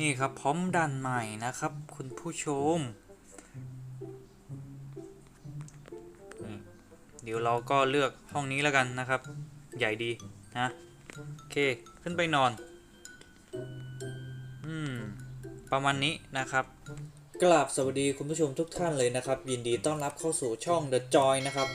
นี่ครับพร้อมด่านใหม่นะครับ คุณผู้ชม เดี๋ยวเราก็เลือกห้องนี้แล้วกันนะครับ ใหญ่ดีนะโอเคขึ้นไปนอน อืม ประมาณนี้นะครับกราบสวัสดีคุณผู้ชมทุกท่านเลยนะครับ ยินดีต้อนรับเข้าสู่ช่อง The Joy นะครับ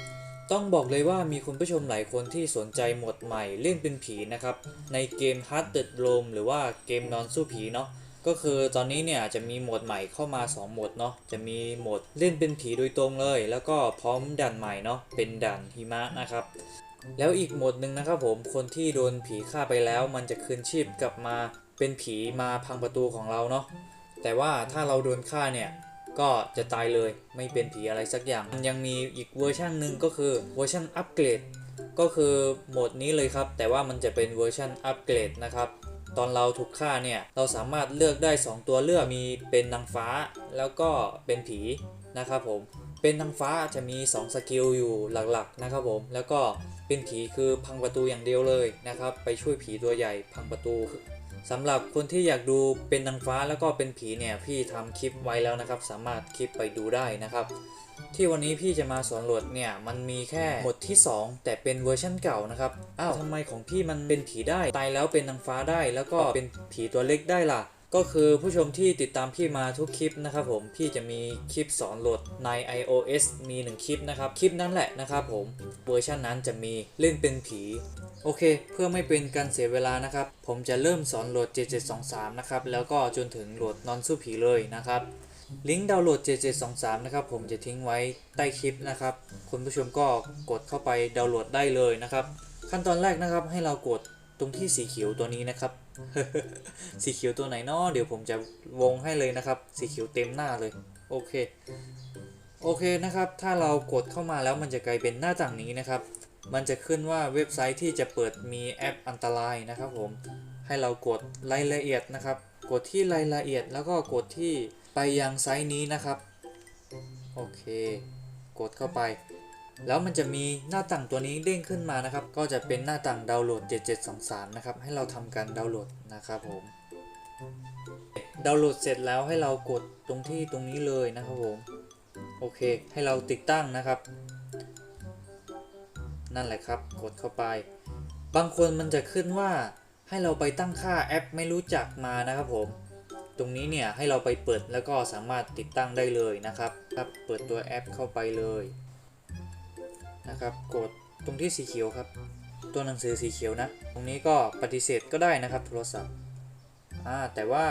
ต้องบอกเลยว่ามีคุณผู้ชมหลายคนที่สนใจโหมดใหม่เล่นเป็นผีนะครับ ในเกม h a r d e d Room หรือว่าเกมนอนสู้ผีเนาะก็คือตอนนี้เนี่ยจะมีโหมดใหม่เข้ามา 2 โหมดเนาะจะมีโหมดเล่นเป็นผีโดยตรงเลย แล้วก็พร้อมด่านใหม่เนาะเป็นด่านหิมะนะครับ แล้วอีกโหมดหนึ่งนะครับผมคนที่โดนผีฆ่าไปแล้ว มันจะคืนชีพกลับมาเป็นผีมาพังประตูของเราเนาะแต่ว่าถ้าเราโดนฆ่าเนี่ย ก็จะตายเลยไม่เป็นผีอะไรสักอย่าง ยังมีอีกเวอร์ชันหนึ่งก็คือเวอร์ชันอัปเกรดก็คือโหมดนี้เลยครับ แต่ว่ามันจะเป็นเวอร์ชันอัปเกรดนะครับตอนเราถูกฆ่าเนี่ย เราสามารถเลือกได้ 2 ตัวเลือกมีเป็นนางฟ้าแล้วก็เป็นผีนะครับผม เป็นนางฟ้าจะมี 2 สกิลอยู่หลักๆนะครับผม แล้วก็เป็นผีคือพังประตูอย่างเดียวเลยนะครับ ไปช่วยผีตัวใหญ่พังประตู สำหรับคนที่อยากดูเป็นนางฟ้าแล้วก็เป็นผีเนี่ยพี่ทำคลิปไว้แล้วนะครับ สามารถคลิปไปดูได้นะครับ ที่วันนี้พี่จะมาสอนหลดเนี่ยมันมีแค่บทที่ 2 แต่เป็นเวอร์ชั่นเก่านะครับอ้าวทำไมของพี่มันเป็นผีได้ตายแล้วเป็นนางฟ้าได้ แล้วก็เป็นผีตัวเล็กได้ล่ะ ก็คือผู้ชมที่ติดตามพี่มาทุกคลิปนะครับผมพี่จะมีคลิปสอนโหลดใน iOS มี 1 คลิปนะครับคลิปนั้นแหละนะครับผมเวอร์ชันนั้นจะมีเล่นเป็นผี โอเค เพื่อไม่เป็นการเสียเวลานะครับ ผมจะเริ่มสอนโหลด 7723 นะครับ แล้วก็จนถึงโหลดนอนสู้ผีเลยนะครับลิงก์ดาวน์โหลด 7723 นะครับ ผมจะทิ้งไว้ใต้คลิปนะครับ คุณผู้ชมก็กดเข้าไปดาวน์โหลดได้เลยนะครับ ขั้นตอนแรกนะครับให้เรากดตรงที่สีเขียวตัวนี้นะครับ สีเขียวตัวไหนเนาะเดี๋ยวผมจะวงให้เลยนะครับ สีเขียวเต็มหน้าเลย โอเค โอเคนะครับ ถ้าเรากดเข้ามาแล้วมันจะกลายเป็นหน้าต่างนี้นะครับ มันจะขึ้นว่าเว็บไซต์ที่จะเปิดมีแอปอันตรายนะครับผม ให้เรากดรายละเอียดนะครับ กดที่รายละเอียดแล้วก็กดที่ไปยังไซต์นี้นะครับ โอเค กดเข้าไป แล้วมันจะมีหน้าต่างตัวนี้เด้งขึ้นมานะครับ ก็จะเป็นหน้าต่างดาวน์โหลด 7723 นะครับ ให้เราทำการดาวน์โหลดนะครับผม ดาวน์โหลดเสร็จแล้วให้เรากดตรงที่ตรงนี้เลยนะครับผม โอเค ให้เราติดตั้งนะครับ นั่นแหละครับ กดเข้าไป บางคนมันจะขึ้นว่าให้เราไปตั้งค่าแอปไม่รู้จักมานะครับผม ตรงนี้เนี่ยให้เราไปเปิดแล้วก็สามารถติดตั้งได้เลยนะครับครับเปิดตัวแอปเข้าไปเลย นะครับ กดตรงที่สีเขียวครับ ตัวหนังสือสีเขียวนะ ตรงนี้ก็ปฏิเสธก็ได้นะครับ โทรศัพท์อ่าแต่ว่า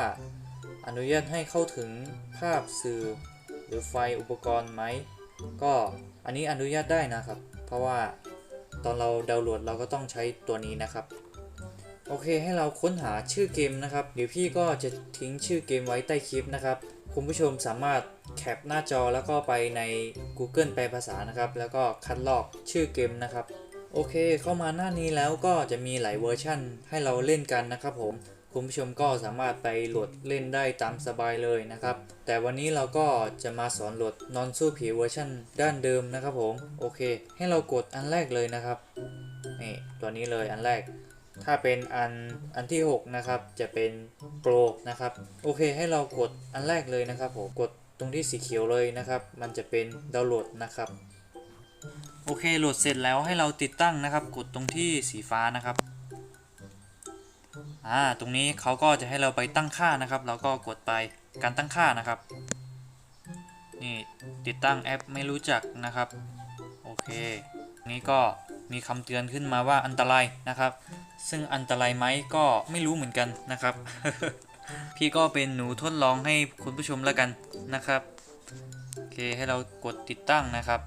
อนุญาตให้เข้าถึงภาพสื่อหรือไฟอุปกรณ์ไหม ก็อันนี้อนุญาตได้นะครับ เพราะว่าตอนเราดาวน์โหลดเราก็ต้องใช้ตัวนี้นะครับ โอเคให้เราค้นหาชื่อเกมนะครับ เดี๋ยวพี่ก็จะทิ้งชื่อเกมไว้ใต้คลิปนะครับ คุณผู้ชมสามารถแคปหน้าจอแล้วก็ไปใน Google แปลภาษานะครับ แล้วก็คัดลอกชื่อเกมนะครับ โอเคเข้ามาหน้านี้แล้วก็จะมีหลายเวอร์ชั่นให้เราเล่นกันนะครับผม คุณผู้ชมก็สามารถไปโหลดเล่นได้ตามสบายเลยนะครับ แต่วันนี้เราก็จะมาสอนโหลดนอนสู้ผีเวอร์ชันด้านเดิมนะครับผม โอเค ให้เรากดอันแรกเลยนะครับ นี่ตัวนี้เลยอันแรก ถ้าเป็นอันอันที่ 6 นะครับ จะเป็นโปรนะครับ โอเคให้เรากดอันแรกเลยนะครับผมกดตรงที่สีเขียวเลยนะครับ มันจะเป็นดาวน์โหลดนะครับโอเคโหลดเสร็จแล้วให้เราติดตั้งนะครับ กดตรงที่สีฟ้านะครับอ่าตรงนี้เขาก็จะให้เราไปตั้งค่านะครับเราก็กดไปการตั้งค่านะครับ นี่ติดตั้งแอปไม่รู้จักนะครับ โอเคนี้ก็มีคำเตือนขึ้นมาว่าอันตรายนะครับ ซึ่งอันตรายไหมก็ไม่รู้เหมือนกันนะครับ พี่ก็เป็นหนูทดลองให้คุณผู้ชมแล้วกันนะครับโอเคให้เรากดติดตั้งนะครับ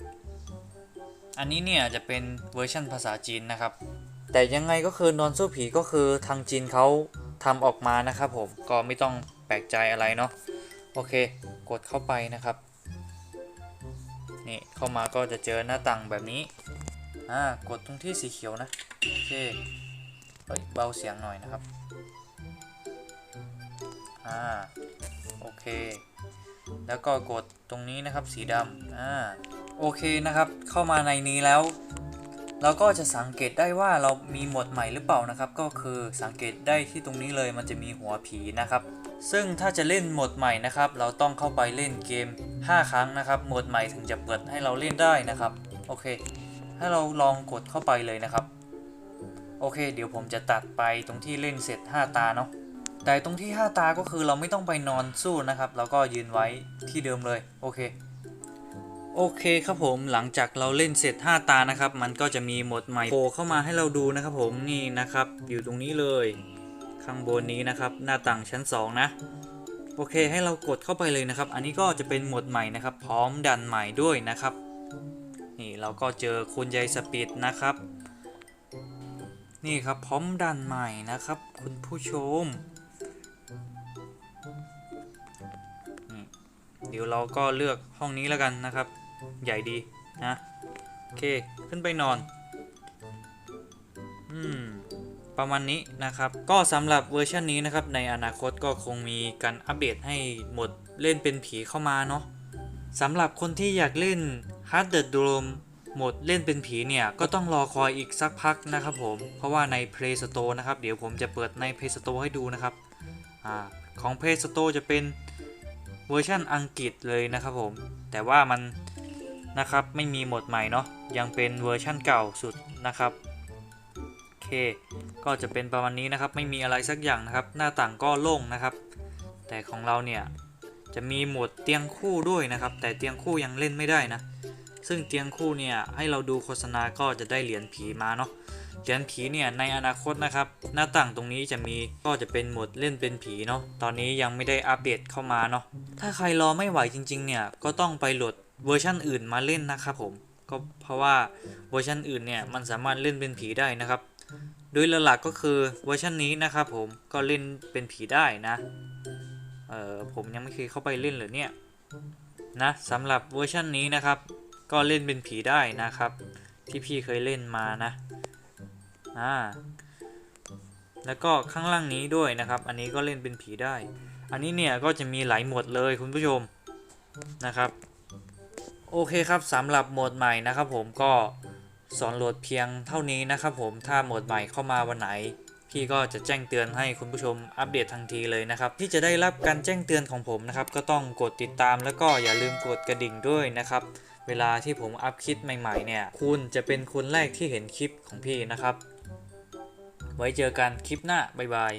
อันนี้เนี่ยจะเป็นเวอร์ชันภาษาจีนนะครับ แต่ยังไงก็คือนอนสู้ผีก็คือทางจีนเขาทำออกมานะครับผมก็ไม่ต้องแปลกใจอะไรเนาะโอเค กดเข้าไปนะครับนี่เข้ามาก็จะเจอหน้าต่างแบบนี้อ่ากดตรงที่สีเขียวนะโอเค เฮ้ยเบาเสียงหน่อยนะครับ อ่า โอเค แล้วก็กดตรงนี้นะครับสีดำอ่า โอเคนะครับ เข้ามาในนี้แล้ว เราก็จะสังเกตได้ว่าเรามีหมดใหม่หรือเปล่านะครับ ก็คือสังเกตได้ที่ตรงนี้เลยมันจะมีหัวผีนะครับ ซึ่งถ้าจะเล่นหมดใหม่นะครับ เราต้องเข้าไปเล่นเกม 5 ครั้งนะครับ หมดใหม่ถึงจะเปิดให้เราเล่นได้นะครับ โอเค ให้เราลองกดเข้าไปเลยนะครับ โอเค เดี๋ยวผมจะตัดไปตรงที่เล่นเสร็จ 5 ตาเนาะแต่ตรงที่ 5 ตาก็คือเราไม่ต้องไปนอนสู้นะครับ เราก็ยืนไว้ที่เดิมเลย โอเค โอเคครับผม หลังจากเราเล่นเสร็จ 5 ตานะครับ มันก็จะมีโหมดใหม่โผล่เข้ามาให้เราดูนะครับผม นี่นะครับ อยู่ตรงนี้เลย ข้างบนนี้นะครับ หน้าต่างชั้น 2 นะ โอเค ให้เรากดเข้าไปเลยนะครับ อันนี้ก็จะเป็นโหมดใหม่นะครับ พร้อมดันใหม่ด้วยนะครับ นี่เราก็เจอคุณยายสปีดนะครับ นี่ครับพร้อมดันใหม่นะครับ คุณผู้ชม เดี๋ยวเราก็เลือกห้องนี้แล้วกันนะครับ ใหญ่ดีนะโอเคขึ้นไปนอน อืมประมาณนี้นะครับ ก็สำหรับเวอร์ชันนี้นะครับ ในอนาคตก็คงมีการอัปเดตให้หมดเล่นเป็นผีเข้ามาเนาะสำหรับคนที่อยากเล่น Hard the Dome โหมดเล่นเป็นผีเนี่ยก็ต้องรอคอยอีกสักพักนะครับผม เพราะว่าใน Play Store นะครับ เดี๋ยวผมจะเปิดใน Play Store ให้ดูนะครับอของ Play Store จะเป็นเวอร์ชันอังกฤษเลยนะครับผม แต่ว่ามันนะครับไม่มีโหมดใหม่เนาะยังเป็นเวอร์ชั่นเก่าสุดนะครับโอเค ก็จะเป็นประมาณนี้นะครับ ไม่มีอะไรสักอย่างนะครับ หน้าต่างก็โล่งนะครับ แต่ของเราเนี่ยจะมีโหมดเตียงคู่ด้วยนะครับ แต่เตียงคู่ยังเล่นไม่ได้นะ ซึ่งเตียงคู่เนี่ยให้เราดูโฆษณาก็จะได้เหรียญผีมาเนาะเหรียญผีเนี่ยในอนาคตนะครับ หน้าต่างตรงนี้จะมีก็จะเป็นหมดเล่นเป็นผีเนาะตอนนี้ยังไม่ได้อัปเดตเข้ามาเนาะถ้าใครรอไม่ไหวจริง ๆ เนี่ยก็ต้องไปโหลดเวอร์ชันอื่นมาเล่นนะครับผมก็เพราะว่าเวอร์ชันอื่นเนี่ยมันสามารถเล่นเป็นผีได้นะครับ โดยหลักๆก็คือเวอร์ชันนี้นะครับผมก็เล่นเป็นผีได้นะเออผมยังไม่เคยเข้าไปเล่นเลยเนี่ยนะสำหรับเวอร์ชันนี้นะครับ ก็เล่นเป็นผีได้นะครับ ที่พี่เคยเล่นมานะอ่าแล้วก็ข้างล่างนี้ด้วยนะครับ อันนี้ก็เล่นเป็นผีได้ อันนี้เนี่ยก็จะมีหลายหมดเลยคุณผู้ชมนะครับ โอเคครับสำหรับโหมดใหม่นะครับ ผมก็สอนโหลดเพียงเท่านี้นะครับผมถ้าโหมดใหม่เข้ามาวันไหน พี่ก็จะแจ้งเตือนให้คุณผู้ชมอัปเดตทันทีเลยนะครับ ที่จะได้รับการแจ้งเตือนของผมนะครับ ก็ต้องกดติดตามแล้วก็อย่าลืมกดกระดิ่งด้วยนะครับ เวลาที่ผมอัพคลิปใหม่ๆเนี่ย คุณจะเป็นคนแรกที่เห็นคลิปของพี่นะครับ ไว้เจอกันคลิปหน้า บ๊ายบาย